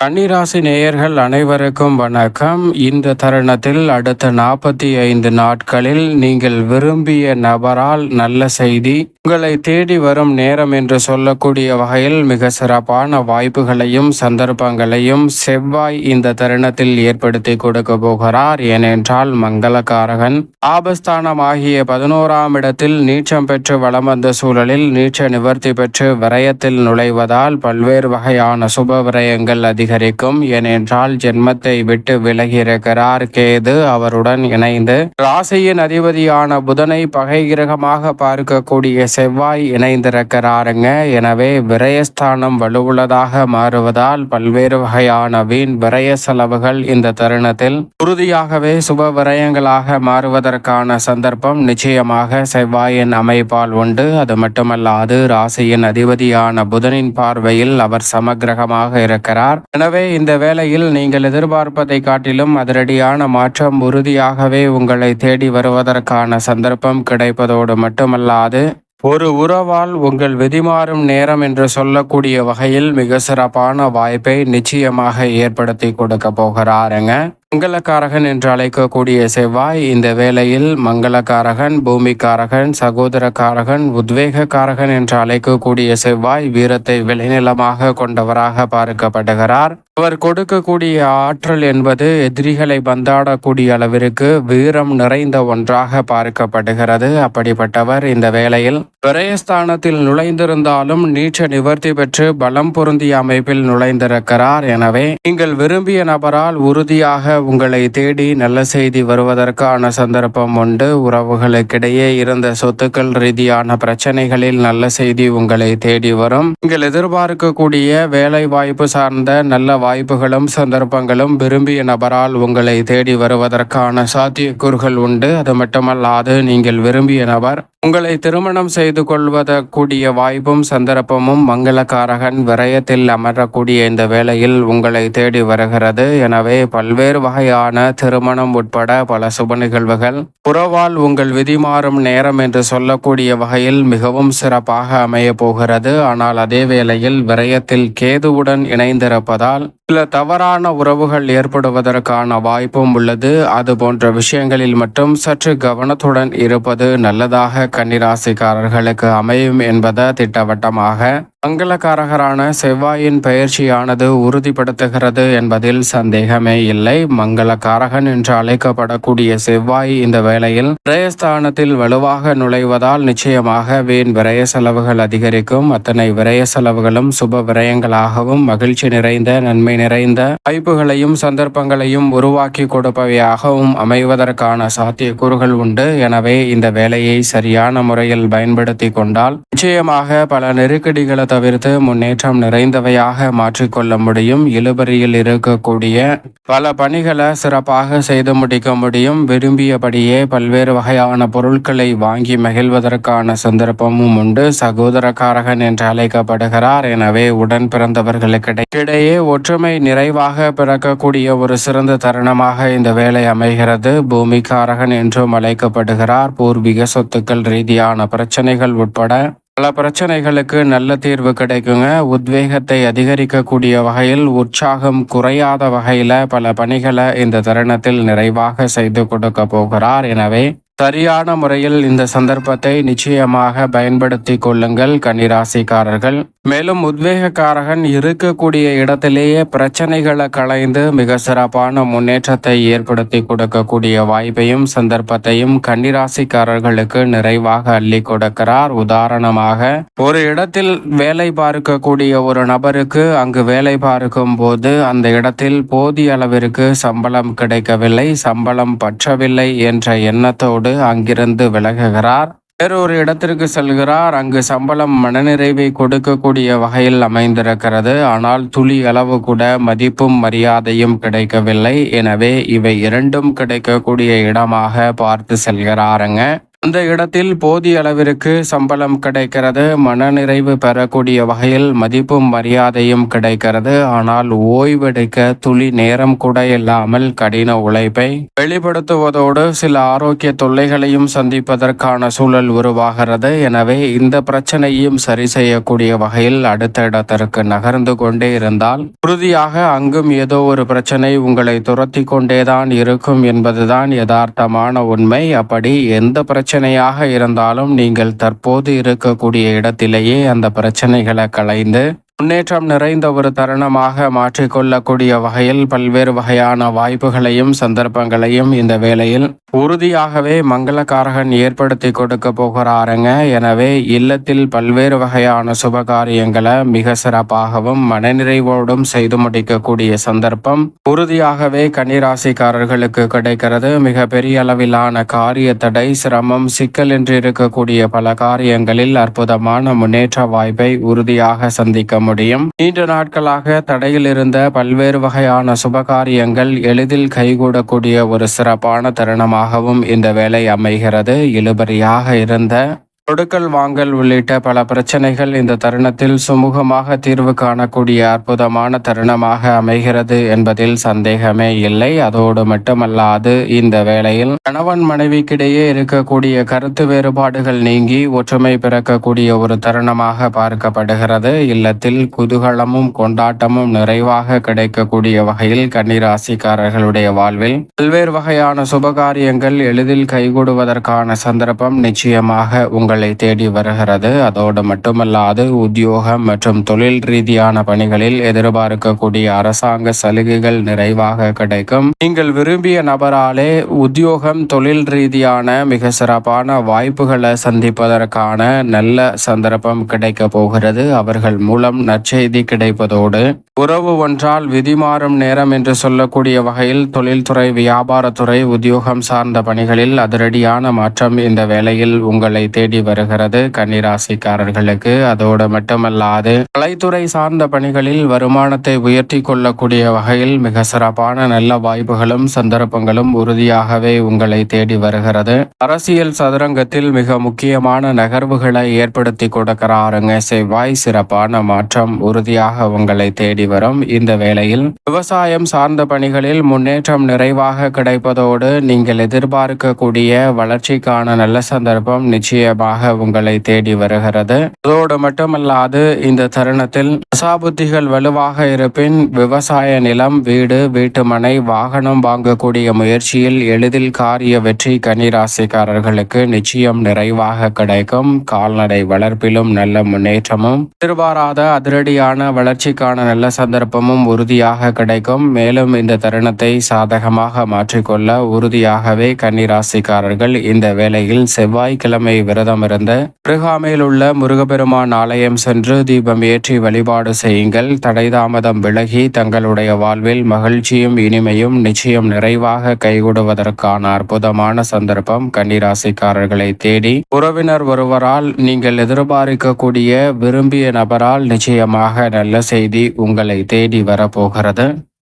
கன்னிராசி நேயர்கள் அனைவருக்கும் வணக்கம். இந்த தருணத்தில் அடுத்த நாற்பத்தி ஐந்து நாட்களில் நீங்கள் விரும்பிய நபரால் நல்ல செய்தி உங்களை தேடி வரும் நேரம் என்று சொல்லக்கூடிய வகையில் மிக சிறப்பான வாய்ப்புகளையும் சந்தர்ப்பங்களையும் செவ்வாய் இந்த தருணத்தில் ஏற்படுத்தி கொடுக்க போகிறார். ஏனென்றால் மங்களகாரகன் ஆபஸ்தானம் ஆகிய பதினோராம் இடத்தில் நீச்சம் பெற்று வளம் வந்த சூழலில் நீச்ச நிவர்த்தி பெற்று விரயத்தில் நுழைவதால் பல்வேறு வகையான சுப விரயங்கள் அதிகரிக்கும் ஏனென்றால் ஜென்மத்தை விட்டு விலகி இருக்கிறார் கேது அவருடன் இணைந்து ராசியின் அதிபதியான புதனை பகை கிரகமாக பார்க்கக்கூடிய செவ்வாய் இணைந்திருக்கிறாருங்க. எனவே விரயஸ்தானம் வலுவுள்ளதாக மாறுவதால் பல்வேறு வகையான வீண் விரய செலவுகள் இந்த தருணத்தில் உறுதியாகவே சுப விரயங்களாக மாறுவதற்கான சந்தர்ப்பம் நிச்சயமாக செவ்வாயின் அமைப்பால் உண்டு. அது மட்டுமல்லாது ராசியின் அதிபதியான புதனின் பார்வையில் அவர் சமகிரகமாக இருக்கிறார். எனவே இந்த வேளையில் நீங்கள் எதிர்பார்ப்பதை காட்டிலும் அதிரடியான மாற்றம் உறுதியாகவே உங்களை தேடி வருவதற்கான சந்தர்ப்பம் கிடைப்பதோடு மட்டுமல்லாது ஒரு உறவால் உங்கள் விதிமாறும் நேரம் என்று சொல்லக்கூடிய வகையில் மிக சிறப்பான வாய்ப்பை நிச்சயமாக ஏற்படுத்தி கொடுக்க போகிறாருங்க. மங்களக்காரகன் என்று அழைக்கக்கூடிய செவ்வாய் இந்த வேளையில் மங்களக்காரகன் பூமிக்காரகன் சகோதரக்காரகன் உத்வேகக்காரகன் என்று அழைக்கக்கூடிய செவ்வாய் வீரத்தை விளைநிலமாக கொண்டவராக பார்க்கப்படுகிறார். அவர் கொடுக்கக்கூடிய ஆற்றல் என்பது எதிரிகளை பந்தாடக்கூடிய அளவிற்கு வீரம் நிறைந்த ஒன்றாக பார்க்கப்படுகிறது. அப்படிப்பட்டவர் இந்த வேளையில் விரயஸ்தானத்தில் நுழைந்திருந்தாலும் நீச்ச நிவர்த்தி பெற்று பலம் பொருந்திய அமைப்பில் நுழைந்திருக்கிறார். எனவே நீங்கள் விரும்பிய நபரால் உறுதியாக உங்களை தேடி நல்ல செய்தி வருவதற்கான சந்தர்ப்பம் உண்டு. உறவுகளுக்கிடையே இருந்த சொத்துக்கள் ரீதியான பிரச்சனைகளில் நல்ல செய்தி உங்களை தேடி வரும். நீங்கள் எதிர்பார்க்கக்கூடிய வேலை வாய்ப்பு சார்ந்த நல்ல வாய்ப்புகளும் சந்தர்ப்பங்களும் விரும்பிய நபரால் உங்களை தேடி வருவதற்கான சாத்தியக்கூறுகள் உண்டு. அது மட்டுமல்லாது நீங்கள் விரும்பிய நபர் உங்களை திருமணம் செய்து கொள்வத கூடிய வாய்ப்பும் சந்தர்ப்பமும் மங்களக்காரகன் விரயத்தில் அமரக்கூடிய இந்த வேளையில் உங்களை தேடி வருகிறது. எனவே பல்வேறு வகையான திருமணம் உட்பட பல சுப நிகழ்வுகள். புறவால் உங்கள் விதி மாறும் நேரம் என்று சொல்லக்கூடிய வகையில் மிகவும் சிறப்பாக அமைய போகிறது. ஆனால் அதே வேளையில் விரயத்தில் கேதுவுடன் இணைந்திருப்பதால் சில தவறான உறவுகள் ஏற்படுவதற்கான வாய்ப்பும் உள்ளது. அது போன்ற விஷயங்களில் மட்டும் சற்று கவனத்துடன் இருப்பது நல்லதாக கன்னிராசிக்காரர்களுக்கு அமையும் என்பது திட்டவட்டமாக மங்களகாரகரான செவ்வாயின் பயிற்சியானது உறுதிப்படுத்துகிறது என்பதில் சந்தேகமே இல்லை. மங்களகாரகன் என்று அழைக்கப்படக்கூடிய செவ்வாய் இந்த வேளையில் விரயஸ்தானத்தில் வலுவாக நுழைவதால் நிச்சயமாக வீண் விரய செலவுகள் அதிகரிக்கும். அத்தனை விரய செலவுகளும் சுப விரயங்களாகவும் மகிழ்ச்சி நிறைந்த நன்மை நிறைந்த வாய்ப்புகளையும் சந்தர்ப்பங்களையும் உருவாக்கி கொடுப்பவையாகவும் அமைவதற்கான சாத்தியக்கூறுகள் உண்டு. எனவே இந்த வேலையை சரியான முறையில் பயன்படுத்தி கொண்டால் நிச்சயமாக பல நெருக்கடிகளை தவிர்த்து முன்னேற்றம் நிறைந்தவையாக மாற்றிக்கொள்ள முடியும். இழுபறியில் இருக்கக்கூடிய பல பணிகளை சிறப்பாக செய்து முடிக்க முடியும். விரும்பியபடியே பல்வேறு வகையான பொருட்களை வாங்கி மகிழ்வதற்கான சந்தர்ப்பமும் உண்டு. சகோதரக்காரகன் என்று அழைக்கப்படுகிறார். எனவே உடன் பிறந்தவர்களுக்கிடையே ஒற்றுமை நிறைவாக பிறக்கக்கூடிய ஒரு சிறந்த தருணமாக இந்த வேலை அமைகிறது. பூமிக்காரகன் என்றும் அழைக்கப்படுகிறார். பூர்வீக சொத்துக்கள் ரீதியான பிரச்சனைகள் உட்பட பல பிரச்சனைகளுக்கு நல்ல தீர்வு கிடைக்குங்க. உத்வேகத்தை அதிகரிக்கக்கூடிய வகையில் உற்சாகம் குறையாத வகையில பல பணிகளை இந்த தருணத்தில் நிறைவாக செய்து கொடுக்க போகிறார். எனவே சரியான முறையில் இந்த சந்தர்ப்பத்தை நிச்சயமாக பயன்படுத்தி கொள்ளுங்கள் கன்னிராசிக்காரர்கள். மேலும் உத்வேகக்காரகன் இருக்கக்கூடிய இடத்திலேயே பிரச்சனைகளை களைந்து மிக சிறப்பான முன்னேற்றத்தை ஏற்படுத்தி கொடுக்கக்கூடிய வாய்ப்பையும் சந்தர்ப்பத்தையும் கன்னிராசிக்காரர்களுக்கு நிறைவாக அள்ளி கொடுக்கிறார். உதாரணமாக ஒரு இடத்தில் வேலை பார்க்கக்கூடிய ஒரு நபருக்கு அங்கு வேலை பார்க்கும் போது அந்த இடத்தில் போதிய அளவிற்கு சம்பளம் கிடைக்கவில்லை சம்பளம் பற்றவில்லை என்ற எண்ணத்தோடு அங்கிருந்து விலகுகிறார். வேறொரு இடத்திற்கு செல்கிறார். அங்கு சம்பளம் மனநிறைவை கொடுக்கக்கூடிய வகையில் அமைந்திருக்கிறது. ஆனால் துளி அளவு கூட மதிப்பும் மரியாதையும் கிடைக்கவில்லை. எனவே இவை இரண்டும் கிடைக்கக்கூடிய இடமாக பார்த்து செல்கிறாருங்க. அந்த இடத்தில் போதிய அளவிற்கு சம்பளம் கிடைக்கிறது மனநிறைவு பெறக்கூடிய வகையில் மதிப்பும் மரியாதையும் கிடைக்கிறது. ஆனால் ஓய்வெடுக்க துளி நேரம் கூட இல்லாமல் கடின உழைப்பை வெளிப்படுத்துவதோடு சில ஆரோக்கிய தொல்லைகளையும் சந்திப்பதற்கான சூழல் உருவாகிறது. எனவே இந்த பிரச்சனையும் சரி செய்யக்கூடிய வகையில் அடுத்த இடத்திற்கு நகர்ந்து கொண்டே இருந்தால் உறுதியாக அங்கும் ஏதோ ஒரு பிரச்சனை உங்களை துரத்தி கொண்டேதான் இருக்கும் என்பதுதான் யதார்த்தமான உண்மை. அப்படி எந்த பிரச்சனை பிரச்சனையாக இருந்தாலும் நீங்கள் தற்போது இருக்கக்கூடிய இடத்திலேயே அந்த பிரச்சனைகளை களைந்து முன்னேற்றம் நிறைந்த ஒரு தருணமாக மாற்றிக்கொள்ளக்கூடிய வகையில் பல்வேறு வகையான வாய்ப்புகளையும் சந்தர்ப்பங்களையும் இந்த வேளையில் உறுதியாகவே மங்களக்காரகன் ஏற்படுத்தி கொடுக்க போகிறாருங்க. எனவே இல்லத்தில் பல்வேறு வகையான சுபகாரியங்களை மிக சிறப்பாகவும் மனநிறைவோடும் செய்து முடிக்கக்கூடிய சந்தர்ப்பம் உறுதியாகவே கன்னிராசிக்காரர்களுக்கு கிடைக்கிறது. மிக பெரிய அளவிலான காரிய தடை சிரமம் சிக்கல் என்று இருக்கக்கூடிய பல காரியங்களில் அற்புதமான முன்னேற்ற வாய்ப்பை உறுதியாக சந்திக்க முடியும். நீண்ட நாட்களாக தடையில் இருந்த பல்வேறு வகையான சுபகாரியங்கள் எளிதில் கைகூடக்கூடிய ஒரு சிறப்பான தருணமாகவும் இந்த வேலை அமைகிறது. இழுபறியாக இருந்த கொடுக்கல் வாங்கல் உள்ளிட்ட பல பிரச்சனைகள் இந்த தருணத்தில் சுமூகமாக தீர்வு காணக்கூடிய அற்புதமான தருணமாக அமைகிறது என்பதில் சந்தேகமே இல்லை. அதோடு மட்டுமல்லாது இந்த வேளையில் கணவன் மனைவிக்கிடையே இருக்கக்கூடிய கருத்து வேறுபாடுகள் நீங்கி ஒற்றுமை பிறக்கக்கூடிய ஒரு தருணமாக பார்க்கப்படுகிறது. இல்லத்தில் குதூகலமும் கொண்டாட்டமும் நிறைவாக கிடைக்கக்கூடிய வகையில் கன்னிராசிக்காரர்களுடைய வாழ்வில் பல்வேறு வகையான சுபகாரியங்கள் எளிதில் கைகூடுவதற்கான சந்தர்ப்பம் நிச்சயமாக உங்கள் பணிகளை தேடி வருகிறது. அதோடு மட்டுமல்லாது உத்தியோகம் மற்றும் தொழில் ரீதியான பணிகளில் எதிர்பார்க்கக்கூடிய அரசாங்க சலுகைகள் நிறைவாக கிடைக்கும். நீங்கள் விரும்பிய நபராலே உத்தியோகம் தொழில் ரீதியான மிக சிறப்பான வாய்ப்புகளை சந்திப்பதற்கான நல்ல சந்தர்ப்பம் கிடைக்க போகிறது. அவர்கள் மூலம் நற்செய்தி கிடைப்பதோடு உறவு ஒன்றால் விதிமாறும் நேரம் என்று சொல்லக்கூடிய வகையில் தொழில்துறை வியாபாரத்துறை உத்தியோகம் சார்ந்த பணிகளில் அதிரடியான மாற்றம் இந்த வேளையில் உங்களை தேடி வருகிறது கன்னிராசிக்காரர்களுக்கு. அதோடு மட்டுமல்லாது கலைத்துறை சார்ந்த பணிகளில் வருமானத்தை உயர்த்தி கொள்ளக்கூடிய வகையில் மிக சிறப்பான நல்ல வாய்ப்புகளும் சந்தர்ப்பங்களும் உறுதியாகவே உங்களை தேடி வருகிறது. அரசியல் சதுரங்கத்தில் மிக முக்கியமான நகர்வுகளை ஏற்படுத்தி கொடுக்கிறாருங்க. செவ்வாய் சிறப்பான மாற்றம் உறுதியாக உங்களை தேடி வரும். இந்த வேளையில் விவசாயம் சார்ந்த பணிகளில் முன்னேற்றம் நிறைவாக கிடைப்பதோடு நீங்கள் எதிர்பார்க்கக்கூடிய வளர்ச்சிக்கான நல்ல சந்தர்ப்பம் நிச்சயமாக நிச்சயமாக உங்களை தேடி வருகிறது. அதோடு மட்டுமல்லாது இந்த தருணத்தில் அசாபுத்திகள் வலுவாக இருப்பின் விவசாய நிலம் வீடு வீட்டுமனை வாகனம் வாங்கக்கூடிய முயற்சியில் எளிதில் காரிய வெற்றி கன்னிராசிக்காரர்களுக்கு நிச்சயம் நிறைவாக கிடைக்கும். கால்நடை வளர்ப்பிலும் நல்ல முன்னேற்றமும் எதிர்பாராத அதிரடியான வளர்ச்சிக்கான நல்ல சந்தர்ப்பமும் உறுதியாக கிடைக்கும். மேலும் இந்த தருணத்தை சாதகமாக மாற்றிக்கொள்ள உறுதியாகவே கன்னிராசிக்காரர்கள் இந்த வேளையில் செவ்வாய்க்கிழமை விரதம் இருந்த பிருகாமையில் உள்ள முருகப்பெருமான் ஆலயம் சென்று தீபம் ஏற்றி வழிபாடு செய்யுங்கள். தடைதாமதம் விலகி தங்களுடைய வாழ்வில் மகிழ்ச்சியும் இனிமையும் நிச்சயம் நிறைவாக கைகூடுவதற்கான அற்புதமான சந்தர்ப்பம் கன்னிராசிக்காரர்களை தேடி. உறவினர் ஒருவரால் நீங்கள் எதிர்பார்க்கக்கூடிய விரும்பிய நபரால் நிச்சயமாக நல்ல செய்தி உங்களை தேடி வரப்போகிறது.